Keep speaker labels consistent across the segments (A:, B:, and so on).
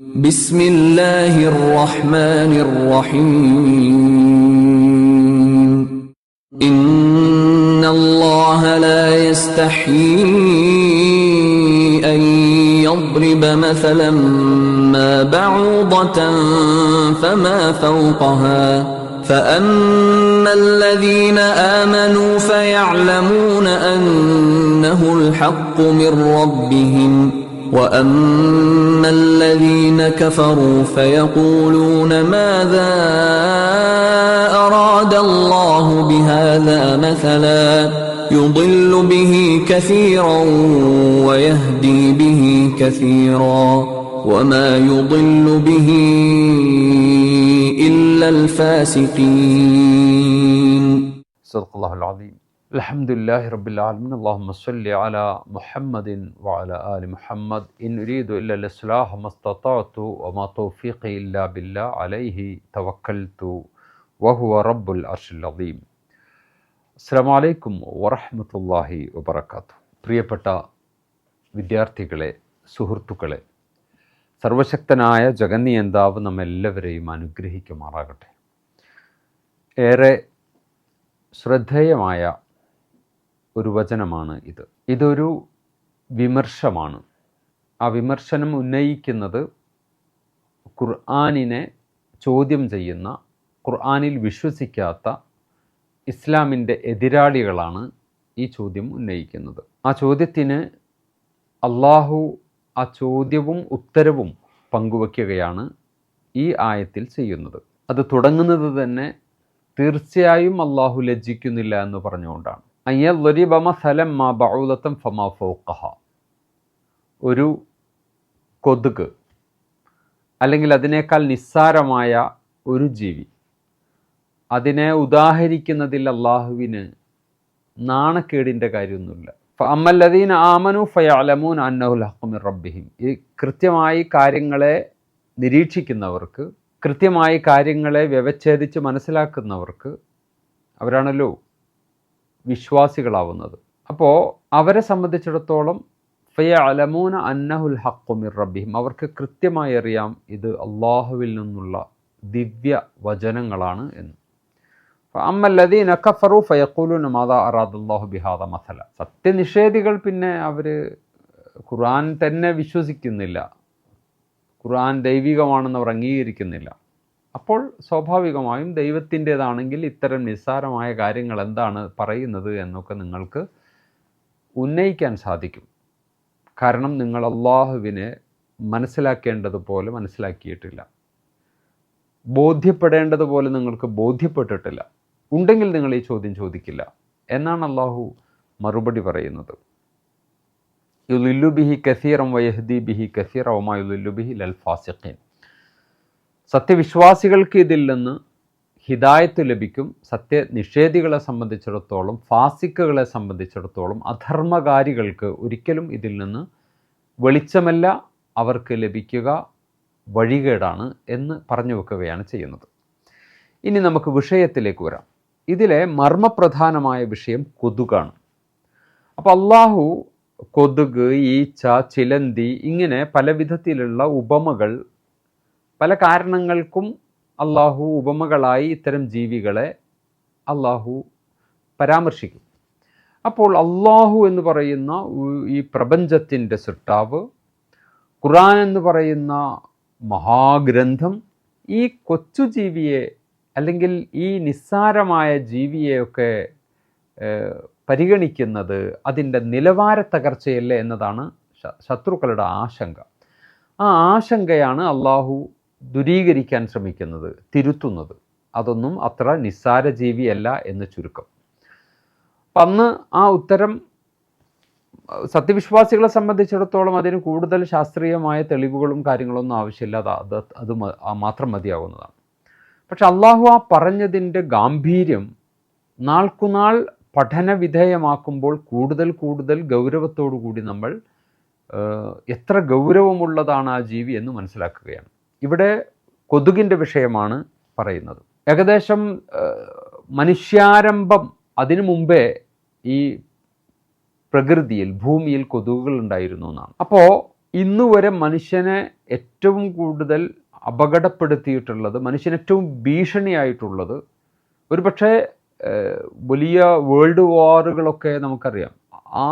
A: بسم الله الرحمن الرحيم. إن الله لا يستحيي أن يضرب مثلا ما بعوضة فما فوقها. فأما الذين آمنوا فيعلمون أنه الحق من ربهم. وأما الذين كفروا فيقولون ماذا أراد الله بهذا مثلا يضل به كثيرا ويهدي به كثيرا وما يضل به إلا الفاسقين
B: صدق الله العظيم. الحمد لله رب العالمين اللهم صل على محمد وعلى آل محمد إن أريد إلا الإصلاح ما استطعت وما توفيقي إلا بالله عليه توكلت وهو رب العرش العظيم അസ്സാം വലൈക്കും വറഹമത്തല്ലാഹി വബർക്കാത്തു പ്രിയപ്പെട്ട വിദ്യാർത്ഥികളെ സുഹൃത്തുക്കളെ സർവശക്തനായ ജഗന്നിയന്താവ് നമ്മെല്ലാവരെയും അനുഗ്രഹിക്കുമാറാകട്ടെ ഏറെ ശ്രദ്ധേയമായ ഒരു വചനമാണ് ഇത്. ഇതൊരു വിമർശമാണ്. ആ വിമർശനം ഉന്നയിക്കുന്നത് ഖുർആാനിനെ ചോദ്യം ചെയ്യുന്ന ഖുർആാനിൽ വിശ്വസിക്കാത്ത ഇസ്ലാമിന്റെ എതിരാളികളാണ് ഈ ചോദ്യം ഉന്നയിക്കുന്നത്. ആ ചോദ്യത്തിന് അള്ളാഹു ആ ചോദ്യവും ഉത്തരവും പങ്കുവയ്ക്കുകയാണ് ഈ ആയത്തിൽ ചെയ്യുന്നത്. അത് തുടങ്ങുന്നത് തന്നെ തീർച്ചയായും അള്ളാഹു ലജ്ജിക്കുന്നില്ല എന്ന് പറഞ്ഞുകൊണ്ടാണ്. അയ്യബമ സലം മാ ബൗലത്തം ഫമാ ഫോക്കഹ ഒരു കൊതുക് അല്ലെങ്കിൽ അതിനേക്കാൾ നിസ്സാരമായ ഒരു ജീവി അതിനെ ഉദാഹരിക്കുന്നതിൽ അള്ളാഹുവിന് നാണക്കേടിന്റെ കാര്യമൊന്നുമില്ല. അമ്മല്ലദീൻ ആമനു ഫയാലമൂൻ അന്നഹുൽ ഹക്കുമിർ റബ്ബിഹിം. ഈ കൃത്യമായി കാര്യങ്ങളെ നിരീക്ഷിക്കുന്നവർക്ക് കൃത്യമായി കാര്യങ്ങളെ വ്യവച്ഛേദിച്ച് മനസ്സിലാക്കുന്നവർക്ക് അവരാണല്ലോ വിശ്വാസികളാവുന്നത്. അപ്പോൾ അവരെ സംബന്ധിച്ചിടത്തോളം ഫയ അലമൂന അന്നഹുൽ ഹക്കുമിർ റബ്ബിഹിം അവർക്ക് കൃത്യമായി അറിയാം ഇത് അള്ളാഹുവിൽ നിന്നുള്ള ദിവ്യ വചനങ്ങളാണ് എന്ന്. അമ്മല്ലദീൻ അക്കഫറു ഫയക്കൂലുന മാതാ അറാദുല്ലാഹു ബിഹാദ മസല. സത്യനിഷേധികൾ പിന്നെ അവർ ഖുർആൻ തന്നെ വിശ്വസിക്കുന്നില്ല. ഖുർആൻ ദൈവികമാണെന്ന് അവർ അംഗീകരിക്കുന്നില്ല. അപ്പോൾ സ്വാഭാവികമായും ദൈവത്തിന്റേതാണെങ്കിൽ ഇത്തരം നിസ്സാരമായ കാര്യങ്ങൾ എന്താണ് പറയുന്നത് എന്നൊക്കെ നിങ്ങൾക്ക് ഉന്നയിക്കാൻ സാധിക്കും. കാരണം നിങ്ങൾ അള്ളാഹുവിനെ മനസ്സിലാക്കേണ്ടതുപോലെ മനസ്സിലാക്കിയിട്ടില്ല. ബോധ്യപ്പെടേണ്ടതുപോലെ നിങ്ങൾക്ക് ബോധ്യപ്പെട്ടിട്ടില്ല. ഉണ്ടെങ്കിൽ നിങ്ങൾ ഈ ചോദ്യം ചോദിക്കില്ല എന്നാണ് അള്ളാഹു മറുപടി പറയുന്നത്. യുലുല്ലു ബിഹി കസീറം വയഹദി ബിഹി കസീറ ഒമാ യുലുല്ലു ബിഹി ലൽ ഫാസിഖീൻ. സത്യവിശ്വാസികൾക്ക് ഇതിൽ നിന്ന് ഹിതായത്ത് ലഭിക്കും. സത്യനിഷേധികളെ സംബന്ധിച്ചിടത്തോളം ഫാസിക്കുകളെ സംബന്ധിച്ചിടത്തോളം അധർമ്മകാരികൾക്ക് ഒരിക്കലും ഇതിൽ നിന്ന് വെളിച്ചമല്ല അവർക്ക് ലഭിക്കുക വഴികേടാണ് എന്ന് പറഞ്ഞു വെക്കുകയാണ് ചെയ്യുന്നത്. ഇനി നമുക്ക് വിഷയത്തിലേക്ക് വരാം. ഇതിലെ മർമ്മപ്രധാനമായ വിഷയം കൊതുകാണ്. അപ്പോൾ അള്ളാഹു കൊതുക് ഈച്ച ചിലന്തി ഇങ്ങനെ പല വിധത്തിലുള്ള ഉപമകൾ പല കാരണങ്ങൾക്കും അള്ളാഹു ഉപമകളായി ഇത്തരം ജീവികളെ അള്ളാഹു പരാമർശിക്കും. അപ്പോൾ അള്ളാഹു എന്ന് പറയുന്ന ഈ പ്രപഞ്ചത്തിന്റെ സൃഷ്ടാവ് ഖുറാൻ എന്ന് പറയുന്ന മഹാഗ്രന്ഥം ഈ കൊച്ചു ജീവിയെ അല്ലെങ്കിൽ ഈ നിസ്സാരമായ ജീവിയെയൊക്കെ പരിഗണിക്കുന്നത് അതിന്റെ നിലവാര തകർച്ചയല്ലേ എന്നതാണ് ശത്രുക്കളുടെ ആശങ്ക. ആ ആശങ്കയാണ് അള്ളാഹു ദുരീകരിക്കാൻ ശ്രമിക്കുന്നത് തിരുത്തുന്നത്. അതൊന്നും അത്ര നിസ്സാര ജീവിയല്ല എന്ന് ചുരുക്കം. അപ്പം അന്ന് ആ ഉത്തരം സത്യവിശ്വാസികളെ സംബന്ധിച്ചിടത്തോളം അതിന് കൂടുതൽ ശാസ്ത്രീയമായ തെളിവുകളും കാര്യങ്ങളൊന്നും ആവശ്യമില്ല. അത് അത് മാത്രം മതിയാവുന്നതാണ്. പക്ഷെ അള്ളാഹു ആ പറഞ്ഞതിന്റെ ഗാംഭീര്യം നാൾക്കുനാൾ പഠനവിധേയമാക്കുമ്പോൾ കൂടുതൽ കൂടുതൽ ഗൗരവത്തോടു കൂടി നമ്മൾ എത്ര ഗൗരവമുള്ളതാണ് ആ ജീവി എന്ന് മനസ്സിലാക്കുകയാണ്. ഇവിടെ കൊതുകിന്റെ വിഷയമാണ് പറയുന്നത്. ഏകദേശം മനുഷ്യാരംഭം അതിനു മുമ്പേ ഈ പ്രകൃതിയിൽ ഭൂമിയിൽ കൊതുകുകൾ ഉണ്ടായിരുന്നു എന്നാണ്. അപ്പോൾ ഇന്ന് വരെ മനുഷ്യനെ ഏറ്റവും കൂടുതൽ അപകടപ്പെടുത്തിയിട്ടുള്ളത് മനുഷ്യന് ഏറ്റവും ഭീഷണിയായിട്ടുള്ളത് ഒരുപക്ഷെ പക്ഷേ വലിയ വേൾഡ് വാറുകളൊക്കെ നമുക്കറിയാം. ആ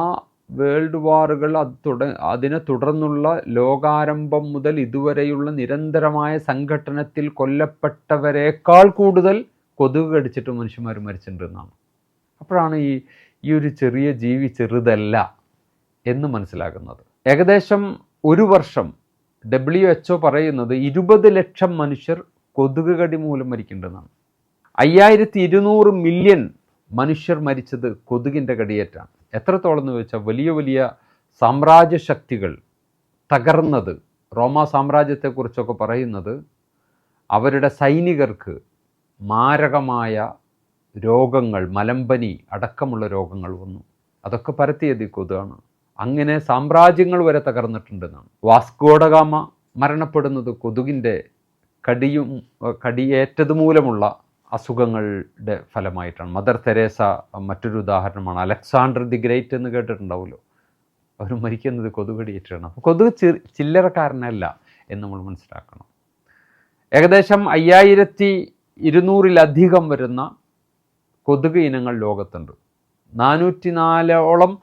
B: വേൾഡ് വാറുകൾ അത് തുട അതിനെ തുടർന്നുള്ള ലോകാരംഭം മുതൽ ഇതുവരെയുള്ള നിരന്തരമായ സംഘടനത്തിൽ കൊല്ലപ്പെട്ടവരെക്കാൾ കൂടുതൽ കൊതുക് കടിച്ചിട്ട് മനുഷ്യന്മാർ മരിച്ചിട്ടുണ്ടെന്നാണ് അപ്പോഴാണ് ഈ ഈ ഒരു ചെറിയ ജീവി ചെറുതല്ല എന്ന് മനസ്സിലാകുന്നത്. ഏകദേശം ഒരു വർഷം ഡബ്ല്യു എച്ച് പറയുന്നത് ഇരുപത് ലക്ഷം മനുഷ്യർ കൊതുക് കടി മൂലം മരിക്കേണ്ടതാണ് അയ്യായിരത്തി ഇരുന്നൂറ് മില്യൺ മനുഷ്യർ മരിച്ചത് കൊതുകിന്റെ കടിയേറ്റാണ്. എത്രത്തോളം എന്ന് ചോദിച്ചാൽ വലിയ വലിയ സാമ്രാജ്യശക്തികൾ തകർന്നത് റോമാ സാമ്രാജ്യത്തെക്കുറിച്ചൊക്കെ പറയുന്നത് അവരുടെ സൈനികർക്ക് മാരകമായ രോഗങ്ങൾ മലമ്പനി അടക്കമുള്ള രോഗങ്ങൾ വന്നു. അതൊക്കെ പരത്തിയത് കൊതുകാണ്. അങ്ങനെ സാമ്രാജ്യങ്ങൾ വരെ തകർന്നിട്ടുണ്ടെന്നാണ്. വാസ്കോഡഗാമ മരണപ്പെടുന്നത് കൊതുകിന്റെ കടിയും കടിയേറ്റത് മൂലമുള്ള അസുഖങ്ങളുടെ ഫലമായിട്ടാണ്. മദർ തെരേസ മറ്റൊരു ഉദാഹരണമാണ്. അലക്സാണ്ടർ ദി ഗ്രേറ്റ് എന്ന് കേട്ടിട്ടുണ്ടാവുമല്ലോ. അവർ മരിക്കുന്നത് കൊതുകടിയേറ്റാണ് അപ്പോൾ കൊതുക് ചി- ചില്ലറക്കാരനല്ല എന്ന് നമ്മൾ മനസ്സിലാക്കണം. ഏകദേശം അയ്യായിരത്തി ഇരുന്നൂറിലധികം വരുന്ന കൊതുക് ഇനങ്ങൾ ലോകത്തുണ്ട്. നാനൂറ്റി നാലോളം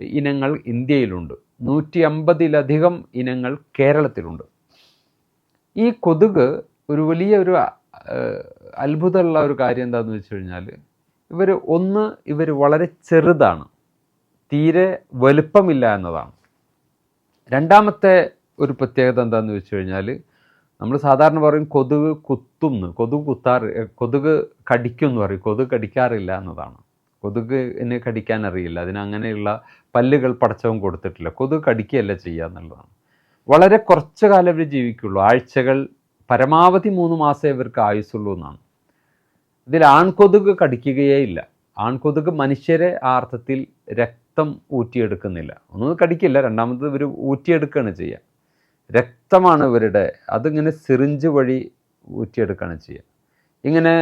B: ഇനങ്ങൾ ഇന്ത്യയിലുണ്ട്. നൂറ്റി അമ്പതിലധികം ഇനങ്ങൾ കേരളത്തിലുണ്ട്. ഈ കൊതുക് ഒരു വലിയ ഒരു അത്ഭുതമുള്ള ഒരു കാര്യം എന്താണെന്ന് വെച്ച് കഴിഞ്ഞാൽ ഇവർ ഒന്ന് ഇവർ വളരെ ചെറുതാണ്. തീരെ വലുപ്പമില്ല എന്നതാണ്. രണ്ടാമത്തെ ഒരു പ്രത്യേകത എന്താണെന്ന് വെച്ച് കഴിഞ്ഞാൽ നമ്മൾ സാധാരണ പറയും കൊതുക് കുത്തും കൊതുക് കുത്താറ് കൊതുക് കടിക്കും എന്ന് പറയും. കൊതുക് കടിക്കാറില്ല എന്നതാണ്. കൊതുക് എന്നെ കടിക്കാൻ അറിയില്ല. അതിനങ്ങനെയുള്ള പല്ലുകൾ പടച്ചവും കൊടുത്തിട്ടില്ല. കൊതുക് കടിക്കുകയല്ല ചെയ്യുക എന്നുള്ളതാണ് വളരെ കുറച്ച് കാലം ഇവർ ജീവിക്കുള്ളൂ. ആഴ്ചകൾ പരമാവധി മൂന്ന് മാസമേ ഇവർക്ക് ആയുസുള്ളൂ എന്നാണ്. ഇതിൽ ആൺകൊതുക് കടിക്കുകയേ ഇല്ല. ആൺകൊതുക് മനുഷ്യരെ ആ അർത്ഥത്തിൽ രക്തം ഊറ്റിയെടുക്കുന്നില്ല. ഒന്നും കടിക്കില്ല. രണ്ടാമത് ഇവർ ഊറ്റിയെടുക്കുകയാണ് ചെയ്യുക. രക്തമാണ് ഇവരുടെ അതിങ്ങനെ സിറിഞ്ച് വഴി ഊറ്റിയെടുക്കുകയാണ് ചെയ്യുക. ഇങ്ങനെ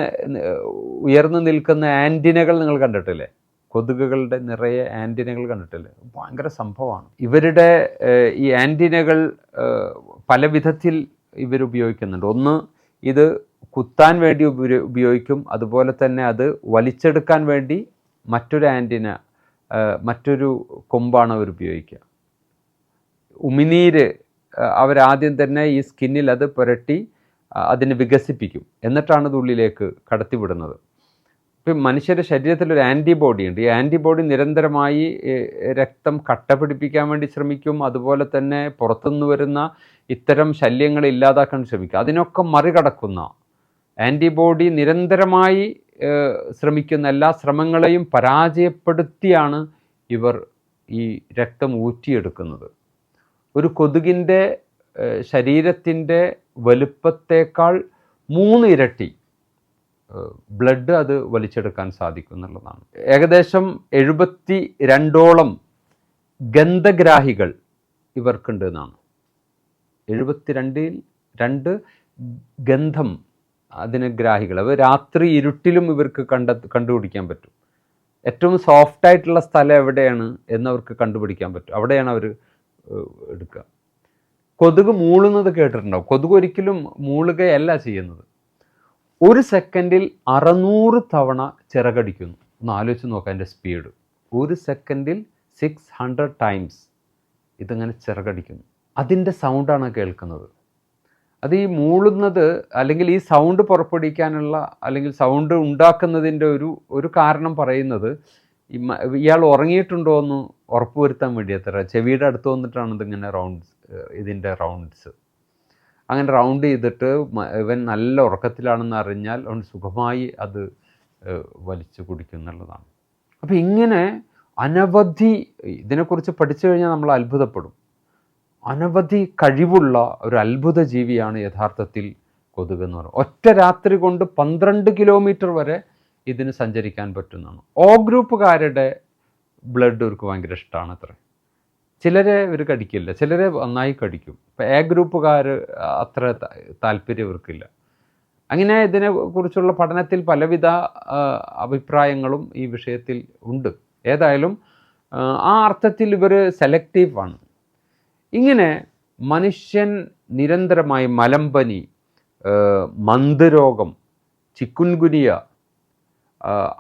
B: ഉയർന്നു നിൽക്കുന്ന ആന്റിനകൾ നിങ്ങൾ കണ്ടിട്ടില്ലേ? കൊതുകുകളുടെ നിറയെ ആന്റിനകൾ കണ്ടിട്ടില്ലേ? ഭയങ്കര സംഭവമാണ്. ഇവരുടെ ഈ ആന്റിനകൾ പല വിധത്തിൽ ഇവർ ഉപയോഗിക്കുന്നുണ്ട് ഒന്ന് ഇത് കുത്താൻ വേണ്ടി ഉപയോഗിക്കും. അതുപോലെ തന്നെ അത് വലിച്ചെടുക്കാൻ വേണ്ടി മറ്റൊരു ആന്റിന മറ്റൊരു കൊമ്പാണ് അവർ ഉപയോഗിക്കുക ഉമിനീര് അവരാദ്യം തന്നെ ഈ സ്കിന്നിൽ അത് പുരട്ടി അതിനെ വികസിപ്പിക്കും. എന്നിട്ടാണ് ഇത് ഉള്ളിലേക്ക് കടത്തിവിടുന്നത്. ഇപ്പം മനുഷ്യരുടെ ശരീരത്തിൽ ഒരു ആന്റിബോഡി ഉണ്ട്. ഈ ആന്റിബോഡി നിരന്തരമായി രക്തം കട്ട പിടിപ്പിക്കാൻ വേണ്ടി ശ്രമിക്കും. അതുപോലെ തന്നെ പുറത്തുനിന്ന് വരുന്ന ഇത്തരം ശല്യങ്ങളെ ഇല്ലാതാക്കാൻ ശ്രമിക്കും. അതിനൊക്കെ മറികടക്കുന്ന ആന്റിബോഡി നിരന്തരമായി ശ്രമിക്കുന്ന എല്ലാ ശ്രമങ്ങളെയും പരാജയപ്പെടുത്തിയാണ് ഇവർ ഈ രക്തം ഊറ്റിയെടുക്കുന്നത്. ഒരു കൊതുകിന്റെ ശരീരത്തിന്റെ വലുപ്പത്തേക്കാൾ മൂന്ന് ഇരട്ടി ബ്ലഡ് അത് വലിച്ചെടുക്കാൻ സാധിക്കും എന്നുള്ളതാണ്. ഏകദേശം എഴുപത്തി രണ്ടോളം ഗന്ധഗ്രാഹികൾ ഇവർക്കുണ്ട് എന്നാണ്. എഴുപത്തിരണ്ടിൽ രണ്ട് ഗന്ധം അതിന് ഗ്രാഹികൾ. അവ രാത്രി ഇരുട്ടിലും ഇവർക്ക് കണ്ട കണ്ടുപിടിക്കാൻ പറ്റും. ഏറ്റവും സോഫ്റ്റ് ആയിട്ടുള്ള സ്ഥലം എവിടെയാണ് എന്നവർക്ക് കണ്ടുപിടിക്കാൻ പറ്റും. അവിടെയാണ് അവർ എടുക്കുക. കൊതുക് മൂളുന്നത് കേട്ടിട്ടുണ്ടാവും കൊതുക് ഒരിക്കലും മൂളുകയല്ല ചെയ്യുന്നത്. ഒരു സെക്കൻഡിൽ അറുന്നൂറ് തവണ ചിറകടിക്കുന്നു. ഒന്ന് ആലോചിച്ച് നോക്കാം എന്റെ സ്പീഡ് ഒരു സെക്കൻഡിൽ സിക്സ് ഹൺഡ്രഡ് ടൈംസ് ഇതിങ്ങനെ ചിറകടിക്കുന്നു. അതിന്റെ സൗണ്ടാണ് കേൾക്കുന്നത്? അത് ഈ മൂളുന്നത് അല്ലെങ്കിൽ ഈ സൗണ്ട് പുറപ്പെടുവിക്കാനുള്ള അല്ലെങ്കിൽ സൗണ്ട് ഉണ്ടാക്കുന്നതിന്റെ ഒരു ഒരു കാരണം പറയുന്നത് ഇയാൾ ഉറങ്ങിയിട്ടുണ്ടോ എന്ന് ഉറപ്പുവരുത്താൻ വേണ്ടി എത്ര ചെവിയുടെ അടുത്ത് വന്നിട്ടാണ് ഇതിങ്ങനെ റൗണ്ട്സ് ഇതിന്റെ റൗണ്ട്സ് അങ്ങനെ റൗണ്ട് ചെയ്തിട്ട് ഇവൻ നല്ല ഉറക്കത്തിലാണെന്ന് അറിഞ്ഞാൽ അവൻ സുഖമായി അത് വലിച്ചു കുടിക്കും എന്നുള്ളതാണ്. അപ്പോൾ ഇങ്ങനെ അനവധി ഇതിനെക്കുറിച്ച് പഠിച്ചു കഴിഞ്ഞാൽ നമ്മൾ അത്ഭുതപ്പെടും. അനവധി കഴിവുള്ള ഒരു അത്ഭുത ജീവിയാണ് യഥാർത്ഥത്തിൽ കൊതുക് എന്ന് പറയുന്നത്. ഒറ്റ രാത്രി കൊണ്ട് പന്ത്രണ്ട് കിലോമീറ്റർ വരെ ഇതിന് സഞ്ചരിക്കാൻ പറ്റുന്നതാണ്. ഓ ഗ്രൂപ്പുകാരുടെ ബ്ലഡ് ഇവർക്ക് ഭയങ്കര ഇഷ്ടമാണ് അത്ര. ചിലരെ ഇവർ കടിക്കില്ല. ചിലരെ നന്നായി കടിക്കും. ഇപ്പം എ ഗ്രൂപ്പുകാർ അത്ര താല്പര്യം ഇവർക്കില്ല. അങ്ങനെ ഇതിനെക്കുറിച്ചുള്ള പഠനത്തിൽ പലവിധ അഭിപ്രായങ്ങളും ഈ വിഷയത്തിൽ ഉണ്ട്. ഏതായാലും ആ അർത്ഥത്തിൽ ഇവർ സെലക്റ്റീവ് ആണ്. ഇങ്ങനെ മനുഷ്യൻ നിരന്തരമായി മലമ്പനി മന്ദരോഗം ചിക്കുൻഗുനിയ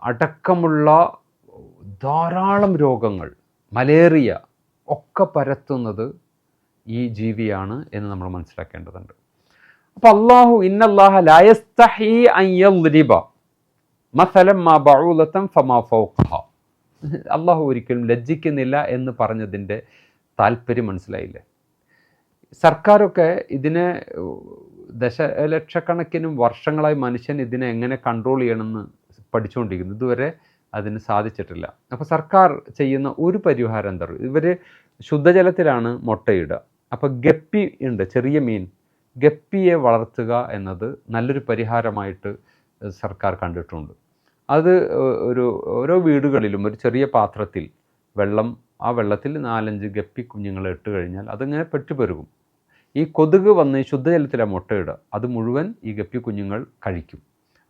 B: അടക്കമുള്ള ധാരാളം രോഗങ്ങൾ മലേറിയ ഒക്കെ പരത്തുന്നത് ഈ ജീവിയാണ് എന്ന് നമ്മൾ മനസ്സിലാക്കേണ്ടതുണ്ട്. അപ്പോൾ അള്ളാഹു ഇന്നല്ലാഹ ലായസ്തഹി അയ്യറിബ മസലം മാ ബഊലത്തം ഫമാ ഫൗഖഹ. അള്ളാഹു ഒരിക്കലും ലജ്ജിക്കുന്നില്ല എന്ന് പറഞ്ഞതിന്റെ താല്പര്യം മനസ്സിലായില്ലേ? സർക്കാരൊക്കെ ഇതിനെ ദശലക്ഷക്കണക്കിനും വർഷങ്ങളായി മനുഷ്യൻ ഇതിനെ എങ്ങനെ കൺട്രോൾ ചെയ്യണമെന്ന് പഠിച്ചുകൊണ്ടിരിക്കുന്നു. ഇതുവരെ അതിന് സാധിച്ചിട്ടില്ല. അപ്പോൾ സർക്കാർ ചെയ്യുന്ന ഒരു പരിഹാരം എന്താ ഇവർ ശുദ്ധജലത്തിലാണ് മുട്ടയിടുക. അപ്പോൾ ഗപ്പി ഉണ്ട് ചെറിയ മീൻ. ഗപ്പിയെ വളർത്തുക എന്നത് നല്ലൊരു പരിഹാരമായിട്ട് സർക്കാർ കണ്ടിട്ടുണ്ട്. അത് ഒരു ഓരോ വീടുകളിലും ഒരു ചെറിയ പാത്രത്തിൽ വെള്ളം ആ വെള്ളത്തിൽ നാലഞ്ച് ഗപ്പി കുഞ്ഞുങ്ങളെ ഇട്ട് കഴിഞ്ഞാൽ അതിങ്ങനെ പെറ്റുപെരുകും ഈ കൊതുക് വന്ന് ശുദ്ധജലത്തിലെ മുട്ടയിടുക അത് മുഴുവൻ ഈ ഗപ്പി കുഞ്ഞുങ്ങൾ കഴിക്കും.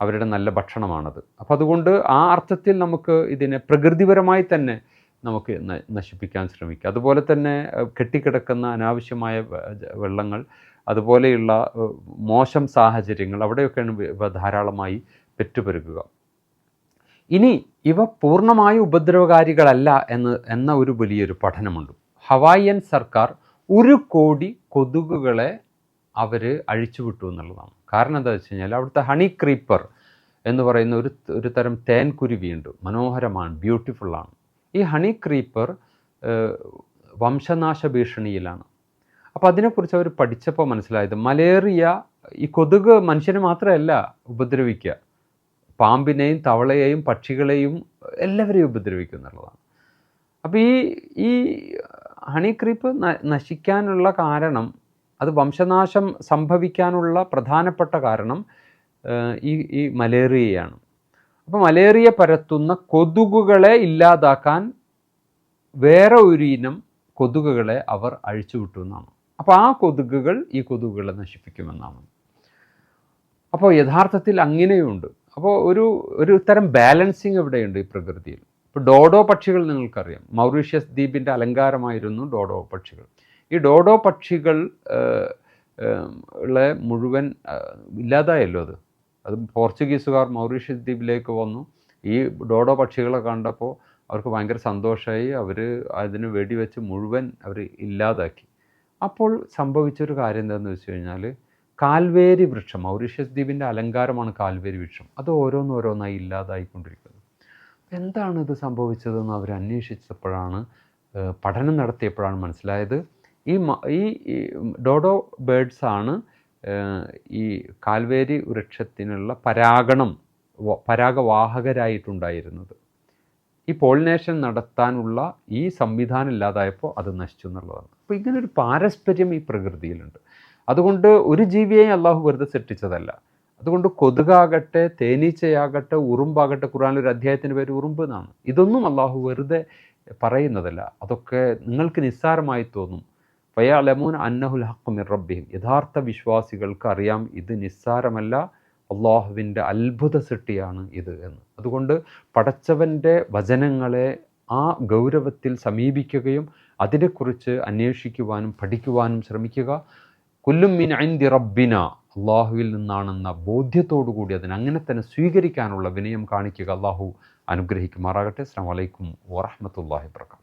B: അവരുടെ നല്ല ഭക്ഷണമാണത്. അപ്പോൾ അതുകൊണ്ട് ആ അർത്ഥത്തിൽ നമുക്ക് ഇതിനെ പ്രകൃതിപരമായി തന്നെ നമുക്ക് നശിപ്പിക്കാൻ ശ്രമിക്കുക. അതുപോലെ തന്നെ കെട്ടിക്കിടക്കുന്ന അനാവശ്യമായ വെള്ളങ്ങൾ അതുപോലെയുള്ള മോശം സാഹചര്യങ്ങൾ അവിടെയൊക്കെയാണ് ധാരാളമായി പെറ്റുപെരുകുക. ഇനി ഇവ പൂർണമായി ഉപദ്രവകാരികളല്ല എന്ന് എന്ന ഒരു വലിയൊരു പഠനമുണ്ട്. ഹവായിയൻ സർക്കാർ ഒരു കോടി കൊതുകുകളെ അവർ അഴിച്ചുവിട്ടു എന്നുള്ളതാണ്. കാരണം എന്താ വെച്ച് കഴിഞ്ഞാൽ അവിടുത്തെ ഹണി ക്രീപ്പർ എന്ന് പറയുന്ന ഒരു ഒരു തരം തേൻ കുരുവിയുണ്ട്. മനോഹരമാണ് ബ്യൂട്ടിഫുള്ളാണ്. ഈ ഹണി ക്രീപ്പർ വംശനാശ ഭീഷണിയിലാണ്. അപ്പോൾ അതിനെക്കുറിച്ച് അവർ പഠിച്ചപ്പോൾ മനസ്സിലായത് മലേറിയ ഈ കൊതുക് മനുഷ്യനെ മാത്രമല്ല ഉപദ്രവിക്കുക. പാമ്പിനെയും തവളയെയും പക്ഷികളെയും എല്ലാവരെയും ഉപദ്രവിക്കും എന്നുള്ളതാണ്. അപ്പോൾ ഈ ഈ ഹണി ക്രീപ്പ് നശിക്കാനുള്ള കാരണം അത് വംശനാശം സംഭവിക്കാനുള്ള പ്രധാനപ്പെട്ട കാരണം ഈ ഈ മലേറിയയാണ്. അപ്പോൾ മലേറിയ പരത്തുന്ന കൊതുകുകളെ ഇല്ലാതാക്കാൻ വേറെ ഒരു ഇനം കൊതുകുകളെ അവർ അഴിച്ചുവിട്ടു എന്നാണ്. അപ്പോൾ ആ കൊതുകുകൾ ഈ കൊതുകുകളെ നശിപ്പിക്കുമെന്നാണ്. അപ്പോൾ യഥാർത്ഥത്തിൽ അങ്ങനെയുണ്ട്. അപ്പോൾ ഒരു ഒരു തരം ബാലൻസിങ് ഇവിടെയുണ്ട് ഈ പ്രകൃതിയിൽ. ഇപ്പോൾ ഡോഡോ പക്ഷികൾ നിങ്ങൾക്കറിയാം. മൗറീഷ്യസ് ദ്വീപിന്റെ അലങ്കാരമായിരുന്നു ഡോഡോ പക്ഷികൾ. ഈ ഡോഡോ പക്ഷികൾ ഉള്ള മുഴുവൻ ഇല്ലാതായല്ലോ അത്. അത് പോർച്ചുഗീസുകാർ മൗറീഷ്യസ് ദ്വീപിലേക്ക് വന്നു. ഈ ഡോഡോ പക്ഷികളെ കണ്ടപ്പോൾ അവർക്ക് ഭയങ്കര സന്തോഷമായി. അവർ അതിന് വെടിവെച്ച് മുഴുവൻ അവർ ഇല്ലാതാക്കി. അപ്പോൾ സംഭവിച്ചൊരു കാര്യം എന്താണെന്ന് വെച്ച് കഴിഞ്ഞാൽ കാൽവേരി വൃക്ഷം മൗറീഷ്യസ് ദ്വീപിന്റെ അലങ്കാരമാണ് കാൽവേരി വൃക്ഷം. അത് ഓരോന്നോരോന്നായി ഇല്ലാതായിക്കൊണ്ടിരിക്കുന്നത് എന്താണ് ഇത് സംഭവിച്ചതെന്ന് അവർ അന്വേഷിച്ചപ്പോഴാണ് പഠനം നടത്തിയപ്പോഴാണ് മനസ്സിലായത്. ഈ ഈ ഡോഡോ ബേഡ്സാണ് ഈ കാൽവേരി വൃക്ഷത്തിനുള്ള പരാഗണം പരാഗവാഹകരായിട്ടുണ്ടായിരുന്നത്. ഈ പോളിനേഷൻ നടത്താനുള്ള ഈ സംവിധാനം ഇല്ലാതായപ്പോൾ അത് നശിച്ചു എന്നുള്ളതാണ്. അപ്പോൾ ഇങ്ങനൊരു പാരസ്പര്യം ഈ പ്രകൃതിയിലുണ്ട്. അതുകൊണ്ട് ഒരു ജീവിയെയും അള്ളാഹു വെറുതെ സൃഷ്ടിച്ചതല്ല. അതുകൊണ്ട് കൊതുകാകട്ടെ തേനീച്ചയാകട്ടെ ഉറുമ്പാകട്ടെ ഖുറാനിൽ ഒരു അധ്യായത്തിന്റെ പേര് ഉറുമ്പ് എന്നാണ്. ഇതൊന്നും അള്ളാഹു വെറുതെ പറയുന്നതല്ല. അതൊക്കെ നിങ്ങൾക്ക് നിസ്സാരമായി തോന്നും. ഫയാലമൂൻ അന്നഹുൽ ഹക്കുമിർ റബ്ബിഹിം യഥാർത്ഥ വിശ്വാസികൾക്ക് അറിയാം ഇത് നിസ്സാരമല്ല അള്ളാഹുവിന്റെ അത്ഭുത സൃഷ്ടിയാണ് ഇത് എന്ന്. അതുകൊണ്ട് പടച്ചവന്റെ വചനങ്ങളെ ആ ഗൗരവത്തിൽ സമീപിക്കുകയും അതിനെക്കുറിച്ച് അന്വേഷിക്കുവാനും പഠിക്കുവാനും ശ്രമിക്കുക. കുല്ലും മിൻ ഐന്തി റബ്ബിന അള്ളാഹുവിൽ നിന്നാണെന്ന ബോധ്യത്തോടു കൂടി അതിനെ അങ്ങനെ തന്നെ സ്വീകരിക്കാനുള്ള വിനയം കാണിക്കുക അള്ളാഹു അനുഗ്രഹിക്കുമാറാകട്ടെ. അസ്സാം വലൈക്കും വറഹമത്തല്ലാഹി വർക്കാത്തു